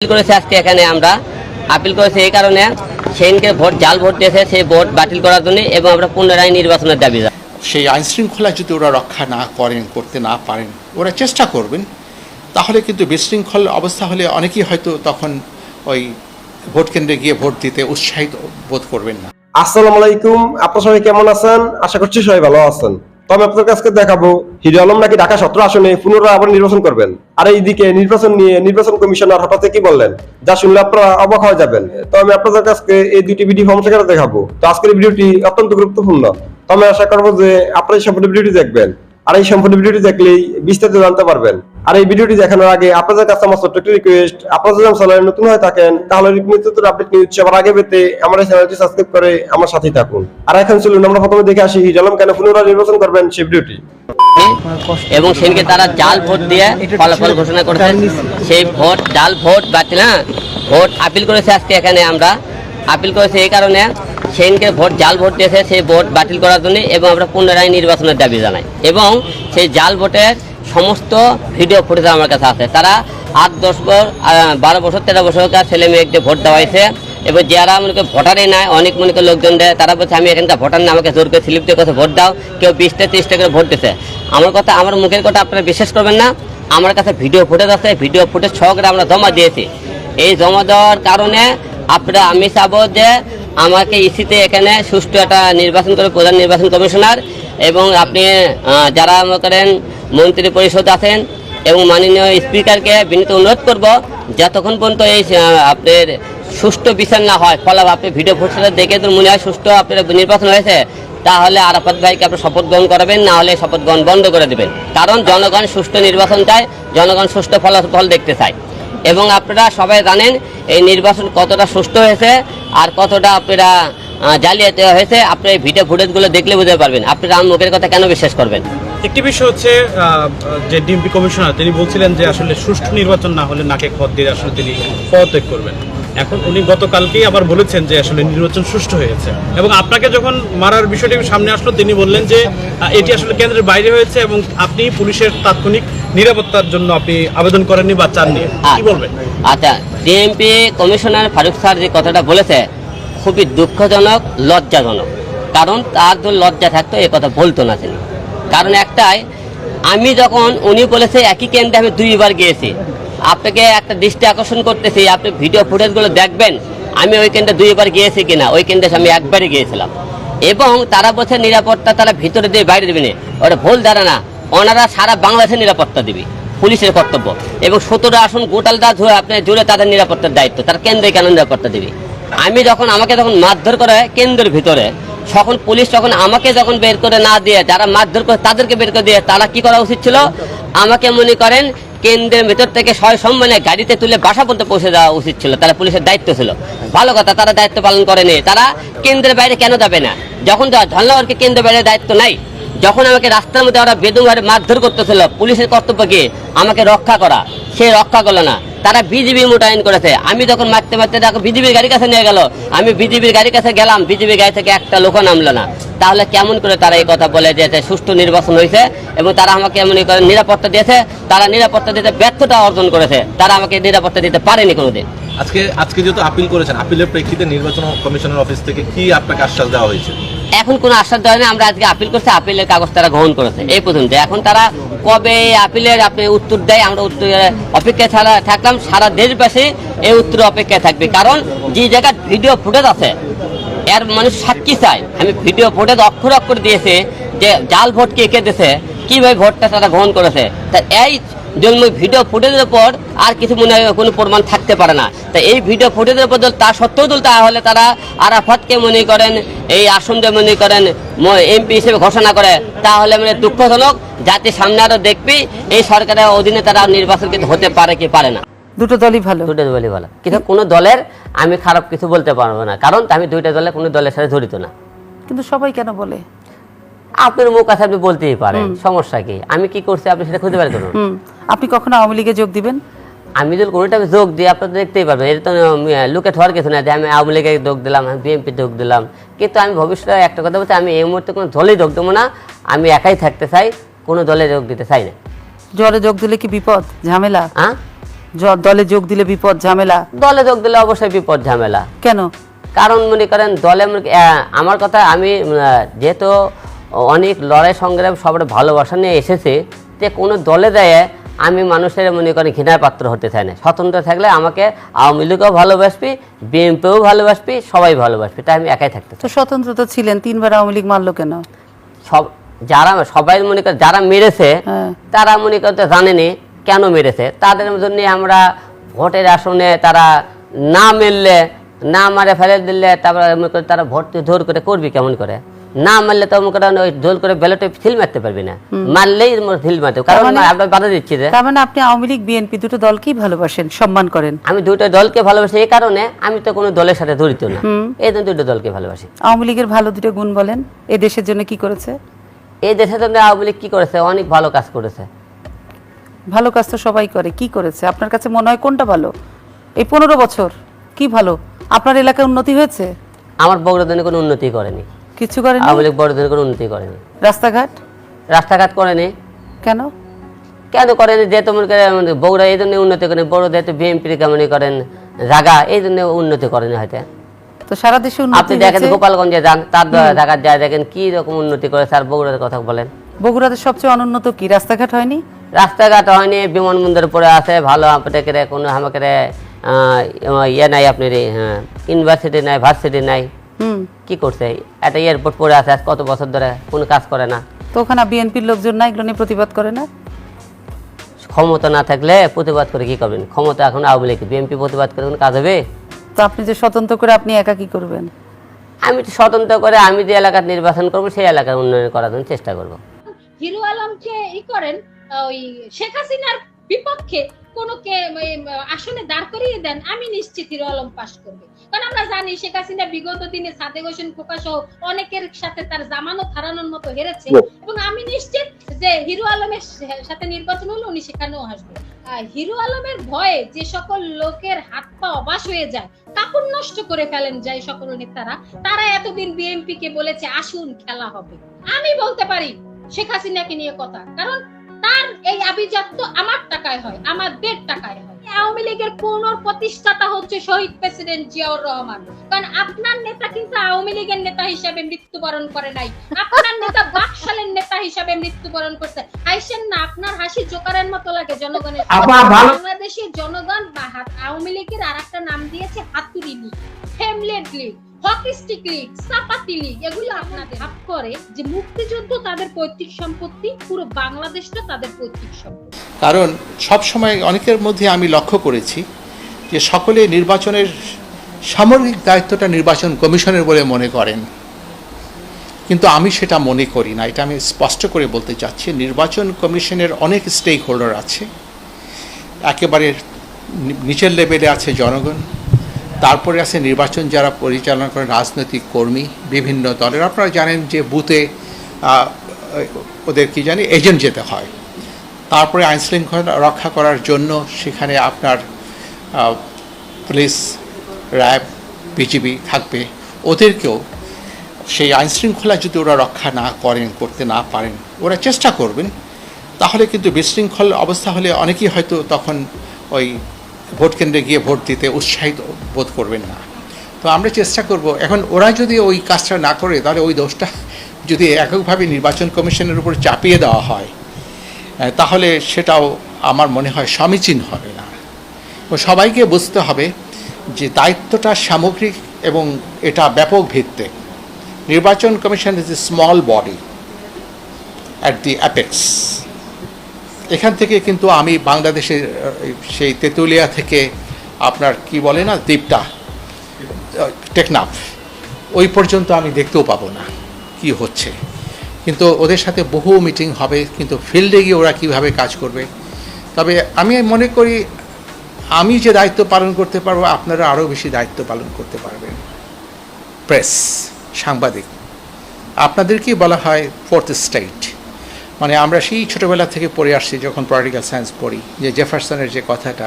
Appeal করেছে আজকে এখানে আমরা। আপিল করেছে এই কারণে সেদিনকে ভোট জাল ভোট দিয়েছে সেই ভোট বাতিল করার জন্য এবং আমরা পুনরায় নির্বাচনের দাবি সেই আইন শৃঙ্খলা যদি ওরা রক্ষা না করেন করতে না পারেন ওরা চেষ্টা করবেন। তাহলে কিন্তু বিশৃঙ্খল অবস্থা হলে অনেকেই হয়তো তখন ওই ভোট কেন্দ্রে গিয়ে ভোট দিতে উৎসাহিত বোধ করবেন না। আসসালামু আলাইকুম। আপনার সবাই কেমন আছেন? আশা করছি সবাই ভালো আছেন। তো আপনার কাছে দেখাবো, হিরো আলম নাকি ঢাকা সতেরো আসনে পুনরায় আবার নির্বাচন করবেন? আর এইদিকে নির্বাচন নিয়ে নির্বাচন কমিশনার হঠাৎ কি বললেন? যা শুনলে আপনারা অবাক হয়ে যাবেন। তো আমি আপনাদের কাছে এই দুটি ভিডিও ফর্ম সেখানে দেখাবো। তো আজকের ভিডিওটি অত্যন্ত গুরুত্বপূর্ণ। তবে আমি আশা করব যে আপনারা এই সম্পূর্ণ ভিডিওটি দেখবেন। আর এই সম্পূর্ণ ভিডিওটি দেখলেই বিস্তারিত জানতে পারবেন। আর এই ভিডিওটি দেখানোর আগে আপনাদের কাছে আমার ছোট্ট একটি রিকোয়েস্ট আপনারা যদি চ্যানেলে নতুন হয়ে থাকেন, তাহলে নিত্য আপডেট নিউজ সবার আগে পেতে আমার চ্যানেলটি সাবস্ক্রাইব করে আমার সাথেই থাকুন। আর এখন চলুন, আমরা প্রথমে দেখে আসি হিজালম কেন পুনরায় নির্বাচন করবেন সেই ভিডিওটি। এবং সেদিনকে তারা জাল ভোট দিয়ে ফলাফল ঘোষণা করেছে। সেই ভোট, জাল ভোট বাতিল না ভোট আপিল করেছে আজকে এখানে আমরা। আপিল করেছে এই কারণে সেদিনকে ভোট, জাল ভোট দিয়েছে, সেই ভোট বাতিল করার জন্য এবং আমরা পুনরায় নির্বাচনের দাবি জানাই। এবং সেই জাল ভোটের সমস্ত ভিডিও ফুটেজ আমার কাছে আছে। তারা আট, দশ বছর বারো বছর, তেরো বছরকার ছেলে মেয়েকে ভোট দেওয়া হয়েছে। এবার যারা মনে ভোটারই নাই, অনেক মনে করে লোকজন দেয়, তারা বলছে, আমি এখানকার ভোটার না, আমাকে জোর করে স্লিপ দিয়ে কথা ভোট দাও। কেউ বিশটা তিরিশটা করে ভোট দিচ্ছে আমার কথা, আমার মুখের কথা আপনারা বিশ্বাস করবেন না। আমার কাছে ভিডিও ফুটেজ আছে ভিডিও ফুটেজ সহকারে আমরা জমা দিয়েছি। এই জমা দেওয়ার কারণে আপনারা, আমি চাবো যে আমাকে ইসিতে এখানে সুষ্ঠু একটা নির্বাচন করে, প্রধান নির্বাচন কমিশনার এবং আপনি যারা মনে করেন মন্ত্রী পরিষদ আছেন এবং মাননীয় স্পিকারকে বিনীত অনুরোধ করব, যতক্ষণ পর্যন্ত এই আপনার সুষ্ঠু বিচার না হয়, ফলে আপনি ভিডিও ফুটেজটা দেখে তো মনে হয় সুষ্ঠু আপনার নির্বাচন হয়েছে, তাহলে আরাফাত ভাইকে আপনি শপথ গ্রহণ করাবেন, না হলে শপথ গ্রহণ বন্ধ করে দেবেন। কারণ জনগণ সুষ্ঠু নির্বাচন চায়, জনগণ সুষ্ঠু ফলাফল দেখতে চায়। এবং আপনারা সবাই জানেন, এই নির্বাচন কতটা সুষ্ঠু হয়েছে আর কতটা আপনারা জালিয়াতি হয়েছে। আপনি এই ভিডিও ফুটেজগুলো দেখলে বুঝতে পারবেন। আপনারা আমার মুখের কথা কেন বিশ্বাস করবেন? একটি বিষয় হচ্ছে আহ, যে ডিএমপি কমিশনার তিনি বলছিলেন যে আসলে সুষ্ঠু নির্বাচন না হলে নাকে খত দিয়ে আসলে তিনি পদত্যাগ করবেন। এখন উনি গতকালকেই আবার বলেছেন যে আসলে নির্বাচন সুষ্ঠু হয়েছে। এবং আপনাকে যখন মারার বিষয়টি সামনে আসলো তিনি বললেন যে এটি আসলে কেন্দ্রের বাইরে হয়েছে এবং আপনি পুলিশের তাৎক্ষণিক নিরাপত্তার জন্য আপনি আবেদন করেননি বা চাননি। কি বলবেন? আচ্ছা ডিএমপি কমিশনার ফারুক স্যার যে কথাটা বলেছে খুবই দুঃখজনক লজ্জাজনক। কারণ তার যদি লজ্জা থাকতো এ কথা বলতো না তিনি। কারণ একটাই, আমি যখন উনি বলেছে একই কেন্দ্রে আমি দুইবার গিয়েছি, আপনাকে একটা দৃষ্টি আকর্ষণ করতেছি, আপনি ভিডিও ফুটেজগুলো দেখবেন, আমি ওই কেন্দ্রে দুইবার গিয়েছি কিনা, ওই কেন্দ্রে আমি একবারই গিয়েছিলাম। এবং তারা বলছে নিরাপত্তা তারা ভিতরে দিয়ে বাইরে দেবে না। ওটা ভুল ধারণা ওনারা সারা বাংলাদেশের নিরাপত্তা দিবে, পুলিশের কর্তব্য। এবং সতেরো আসন গোটালটা ধরে আপনি জুড়ে তাদের নিরাপত্তার দায়িত্ব, তার কেন্দ্রে কেন নিরাপত্তা দিবে? আমি যখন, আমাকে যখন মারধর করে কেন্দ্রের ভিতরে তখন পুলিশ যখন আমাকে যখন বের করে না দিয়ে, যারা মারধর করে তাদেরকে বের করে দিয়ে, তারা কি করা উচিত ছিল? আমাকে মনে করেন কেন্দ্রের ভেতর থেকে সয় সম্মানে গাড়িতে তুলে বাসা পর্যন্ত পৌঁছে দেওয়া উচিত ছিল। তারা পুলিশের দায়িত্ব ছিল। ভালো কথা, তারা দায়িত্ব পালন করেনি। তারা কেন্দ্রের বাইরে কেন যাবে না? যখন ধন্যবাদকে কেন্দ্রের বাইরে দায়িত্ব নাই। যখন আমাকে রাস্তার মধ্যে ওরা বেদুমারে মারধর করতেছিল, পুলিশের কর্তব্য কি আমাকে রক্ষা করা। সে রক্ষা করল না। তারা বিজিবি মোতায়েন করেছে। আমি যখন মারতে মারতে দেখো বিজিবির গাড়ির কাছে নিয়ে গেল। আমি বিজিবির গাড়ির কাছে গেলাম, বিজিবি গাড়ি থেকে একটা লোক নামলো না। তাহলে কেমন করে তারা এই কথা বলে যে সুষ্ঠু নির্বাচন হয়েছে এবং তারা আমাকে মনে করে নিরাপত্তা দিয়েছে? তারা নিরাপত্তা দিতে ব্যর্থতা অর্জন করেছে। তারা আমাকে নিরাপত্তা দিতে পারেনি কোনোদিন। আজকে আজকে যেহেতু আপিল করেছেন আপিলের প্রেক্ষিতে নির্বাচন কমিশনের অফিস থেকে কি আপনাকে আশ্বাস দেওয়া হয়েছে? এখন কোনো আশ্বাস দেওয়া আমরা আজকে আপিল করছি আপিলের কাগজ তারা গ্রহণ করেছে। এই পর্যন্ত। এখন তারা কবে আপিলের আপনি উত্তর দেয়, আমরা উত্তর অপেক্ষায় ছাড়া থাকলাম। সারা দেশবাসী এই উত্তর অপেক্ষায় থাকবে। কারণ যে জায়গায় ভিডিও ফুটেজ আছে, এর মানুষ সাক্ষী চায়। আমি ভিডিও ফুটেজ অক্ষর অক্ষর দিয়েছে যে জাল ভোট কে কে দিয়েছে, কীভাবে ভোটটা তারা গ্রহণ করেছে। তা এই জন্য ভিডিও ফুটেজের উপর আর কিছু মনে হয় কোনো প্রমাণ থাকতে পারে না। তা এই ভিডিও ফুটেজের যদি তা সত্ত্বেও যদি তাহলে তারা আরাফাতকে মনে করেন এই আসনকে মনে করেন এমপি হিসেবে ঘোষণা করে। তাহলে মানে দুঃখজনক জাতির সামনে আরও দেখবি এই সরকারের অধীনে তারা নির্বাচন কিন্তু হতে পারে কি পারে না। দুটো দলই ভালো। দুটো দলই ভালো। কিন্তু কোনো দলের আমি খারাপ কিছু বলতে পারব না। কারণ আমি দুইটা দলে কোনো দলের সাথে জড়িত না। কিন্তু সবাই কেন বলে? আপনার মুখ আছে আপনি বলতেই পারেন। সমস্যা কি? আমি কি করছি আপনি সেটা খুঁজে বের করুন। আপনি কখনো আওয়ামী লীগে যোগ দিবেন? আমি যদি কোনোটা যোগ দিই আপনারা দেখতেই পারবেন। এটা তো লুকে হওয়ার কিছু না আমি আওয়ামী লীগে যোগ দিলাম আমি বিএনপি যোগ দিলাম। কিন্তু আমি ভবিষ্যতে একটা কথা বলছি আমি এই মুহূর্তে কোনো দলেই যোগ দেবো না। আমি একাই থাকতে চাই কোনো দলে যোগ দিতে চাই না। জ্বরে যোগ দিলে কি বিপদ ঝামেলা? হ্যাঁ? দলে যোগ দিলে বিপদ ঝামেলা? দলে যোগ দিলে অবশ্যই বিপদ ঝামেলা। কেন? কারণ মনে করেন দলে মনে আমার কথা আমি যেহেতু অনেক লড়াই সংগ্রাম সবার ভালোবাসা নিয়ে এসেছে। যে কোনো দলে দেয় আমি মানুষের মনে করেন ঘৃণার পাত্র হতে চাই না। স্বতন্ত্র থাকলে আমাকে আওয়ামী লীগও ভালোবাসবি বিএনপিও ভালোবাসবি সবাই ভালোবাসবি তাই আমি একাই থাকতে চাই। তো স্বতন্ত্র তো ছিলেন তিনবার আওয়ামী লীগ মারলো কেন? সব যারা সবাই মনে করে যারা মেরেছে হ্যাঁ। তারা মনে করতে জানেনি কেন মেরেছে। তাদের জন্য আমরা ভোটের আসনে তারা না মেললে না মারে ফেলে দিলে তারপরে মনে করে তারা ভোট জোর করে করবি কেমন করে? না মারলে তো মনে করেন ওই জোর করে ব্যালটে ফিল মারতে পারবি না। মারলেই ফিল মারতে কারণ তার মানে- আপনার বাধা দিচ্ছি যে তার মানে আপনি আওয়ামী লীগ বিএনপি দুটো দলকেই ভালোবাসেন সম্মান করেন। আমি দুটো দলকে ভালোবাসি এই কারণে আমি তো কোনো দলের সাথে জড়িত না। এই জন্য দুটো দলকে ভালোবাসি। আওয়ামী লীগের ভালো দুটো গুণ বলেন এ দেশের জন্য কি করেছে? এই দেশের জন্য আওয়ামী লীগ কি করেছে? অনেক ভালো কাজ করেছে। ভালো কাজ তো সবাই করে কি করেছে? আপনার কাছে মনে হয় কোনটা ভালো? এই পনেরো বছর কি ভালো? আপনার এলাকায় উন্নতি হয়েছে? আমার বগুড়াদনে কোনো উন্নতি করেনি। কিছু করেনি? আওয়ামী লীগ বড়দের কোনো উন্নতি করেনি। রাস্তাঘাট? রাস্তাঘাট করেনি। কেন? কেন করেনি? যে তোমার বগুড়া এই জন্য উন্নতি করেন বড় যেহেতু বিএনপির কেমন করেন জায়গা এই জন্য উন্নতি করেনি হয়তো। তো সারা দেশে আপনি দেখেন গোপালগঞ্জে যান তার জায়গার যায় দেখেন কি রকম উন্নতি করেছে আর বগুড়ার কথা বলেন। বগুড়াতে সবচেয়ে অনুন্নত কি? রাস্তাঘাট হয়নি? রাস্তাঘাট হয়নি বিমানবন্দর পরে আছে ভালো আপনাকে কোনো আমাকে ইয়ে নাই আপনার হ্যাঁ ইউনিভার্সিটি নাই ভার্সিটি নাই। কি করছে? একটা এয়ারপোর্ট পরে আছে আজ কত বছর ধরে কোনো কাজ করে না। তো ওখানে বিএনপির লোকজন না এগুলো নিয়ে প্রতিবাদ করে না? ক্ষমতা না থাকলে প্রতিবাদ করে কি করবেন? ক্ষমতা এখন আওয়ামী লীগ বিএনপি প্রতিবাদ করে কোনো কাজ হবে? তো আপনি যে স্বতন্ত্র করে আপনি একা কি করবেন? আমি তো স্বতন্ত্র করে আমি যে এলাকার নির্বাচন করব সেই এলাকার উন্নয়ন করার জন্য চেষ্টা করব। হিরো আলমকে ই করেন ওই শেখ হাসিনার বিপক্ষে কোন কে আসনে দাঁড় করিয়ে দেন আমি নিশ্চিত আলম পাশ করবে। কারণ আমরা জানি শেখ হাসিনা বিগত দিনে সাদেক হোসেন খোকা সহ অনেকের সাথে তার জামানত হারানোর মতো হেরেছে। এবং আমি নিশ্চিত যে হিরো আলমের সাথে নির্বাচন হলে উনি সেখানেও আসবে হিরো আলমের ভয়ে যে সকল লোকের হাত পা অবাস হয়ে যায় কাপড় নষ্ট করে ফেলেন যায় সকল নেতারা তারা এতদিন বিএনপি কে বলেছে আসুন খেলা হবে। আমি বলতে পারি শেখ হাসিনাকে নিয়ে কথা কারণ তার এই আভিজাত তো আমার টাকায় হয় আমাদের টাকায় হয়। আওয়ামী লীগের পুনর প্রতিষ্ঠাতা হচ্ছে শহীদ প্রেসিডেন্ট জিয়াউর রহমান। কারণ আপনার নেতা কিন্তু আওয়ামী লীগের নেতা হিসেবে মৃত্যুবরণ করে নাই। আপনার নেতা বাকশালের নেতা হিসেবে মৃত্যুবরণ করছে। হাসেন না আপনার হাসি জোকারের মতো লাগে জনগণের। বাংলাদেশের জনগণ বা আওয়ামী লীগের আর একটা নাম দিয়েছে হাতুড়ি লীগ হেমলেট লীগ হকি স্টিক লীগ চাপাতি লীগ আপনাদের ভাব করে যে মুক্তিযুদ্ধ তাদের পৈতৃক সম্পত্তি, পুরো বাংলাদেশটা তাদের পৈতৃক সম্পত্তি। কারণ সব সময় অনেকের মধ্যে আমি লক্ষ্য করেছি যে সকলে নির্বাচনের সামগ্রিক দায়িত্বটা নির্বাচন কমিশনের বলে মনে করেন। কিন্তু আমি সেটা মনে করি না, এটা আমি স্পষ্ট করে বলতে চাচ্ছি, নির্বাচন কমিশনের অনেক স্টেক হোল্ডার আছে, একেবারে নিচের লেভেলে আছে জনগণ তারপরে আছে নির্বাচন যারা পরিচালনা করেন রাজনৈতিক কর্মী বিভিন্ন দলের। আপনারা জানেন যে বুথে ওদের কি জানি, এজেন্ট যেতে হয়। তারপরে আইন শৃঙ্খলা রক্ষা করার জন্য সেখানে আপনার পুলিশ, র্যাব, বিজিবি থাকবে। ওদেরকেও সেই আইন শৃঙ্খলা যদি ওরা রক্ষা না করেন, করতে না পারেন, ওরা চেষ্টা করবেন। তাহলে কিন্তু বিশৃঙ্খল অবস্থা হলে অনেকেই হয়তো তখন ওই ভোট কেন্দ্রে গিয়ে ভোট দিতে উৎসাহিত বোধ করবেন না। তো আমরা চেষ্টা করব, এখন ওরা যদি ওই কাজটা না করে, তাহলে ওই দোষটা যদি এককভাবে নির্বাচন কমিশনের উপর চাপিয়ে দেওয়া হয় তাহলে সেটাও আমার মনে হয় সমীচীন হবে না। সবাইকে বুঝতে হবে যে দায়িত্বটা সামগ্রিক এবং এটা ব্যাপক ভিত্তে নির্বাচন commission is a small body at the apex এখান থেকে কিন্তু আমি বাংলাদেশের সেই তেঁতুলিয়া থেকে আপনার কি বলে না, দ্বীপটা টেকনাফ, ওই পর্যন্ত আমি দেখতেও পাবো না কি হচ্ছে। কিন্তু ওদের সাথে বহু মিটিং হবে, কিন্তু ফিল্ডে গিয়ে ওরা কীভাবে কাজ করবে? তবে আমি মনে করি, আমি যে দায়িত্ব পালন করতে পারব, আপনারা আরও বেশি দায়িত্ব পালন করতে পারবেন। প্রেস, সাংবাদিক, আপনাদেরকেই বলা হয় ফোর্থ স্টেট। মানে আমরা সেই ছোটোবেলা থেকে পড়ে আসছি যখন পলিটিক্যাল সায়েন্স পড়ি, যে জেফারসনের যে কথাটা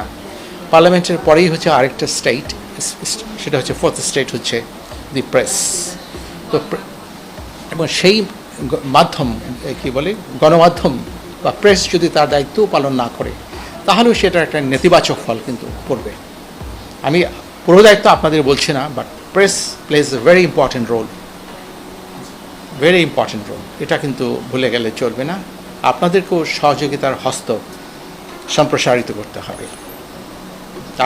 পার্লামেন্টের পরেই হচ্ছে আরেকটা স্টেট সেটা হচ্ছে ফোর্থ স্টেট হচ্ছে দি প্রেস তো এবং সেই মাধ্যম কি বলে, গণমাধ্যম বা প্রেস যদি তার দায়িত্ব পালন না করে, তাহলেও সেটা একটা নেতিবাচক ফল কিন্তু পড়বে। আমি পুরো দায়িত্ব আপনাদের বলছি না but press plays a very important role very important role এটা কিন্তু ভুলে গেলে চলবে না। আপনাদেরকেও সহযোগিতার হস্ত সম্প্রসারিত করতে হবে।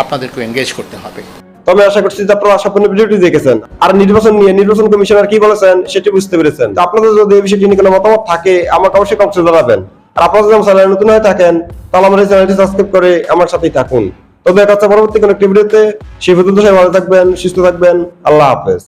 আপনাদেরকেও এঙ্গেজ করতে হবে। তবে আশা করছি যে আপনারা সম্পূর্ণ ভিডিওটি দেখেছেন। আর নির্বাচন নিয়ে নির্বাচন কমিশনার কি বলেছেন সেটি বুঝতে পেরেছেন। তো আপনাদের যদি এই বিষয়টি নিয়ে কোনো মতামত থাকে, আমাকে অবশ্যই কমেন্টে জানাবেন। আর আপনারা যদি চ্যানেলে নতুন হয়ে থাকেন, তাহলে আমার এই চ্যানেলটি সাবস্ক্রাইব করে আমার সাথেই থাকুন। তবে দেখা হচ্ছে পরবর্তী কোনো একটি ভিডিওতে। সেই পর্যন্ত সবাই ভালো থাকবেন, সুস্থ থাকবেন। আল্লাহ হাফেজ।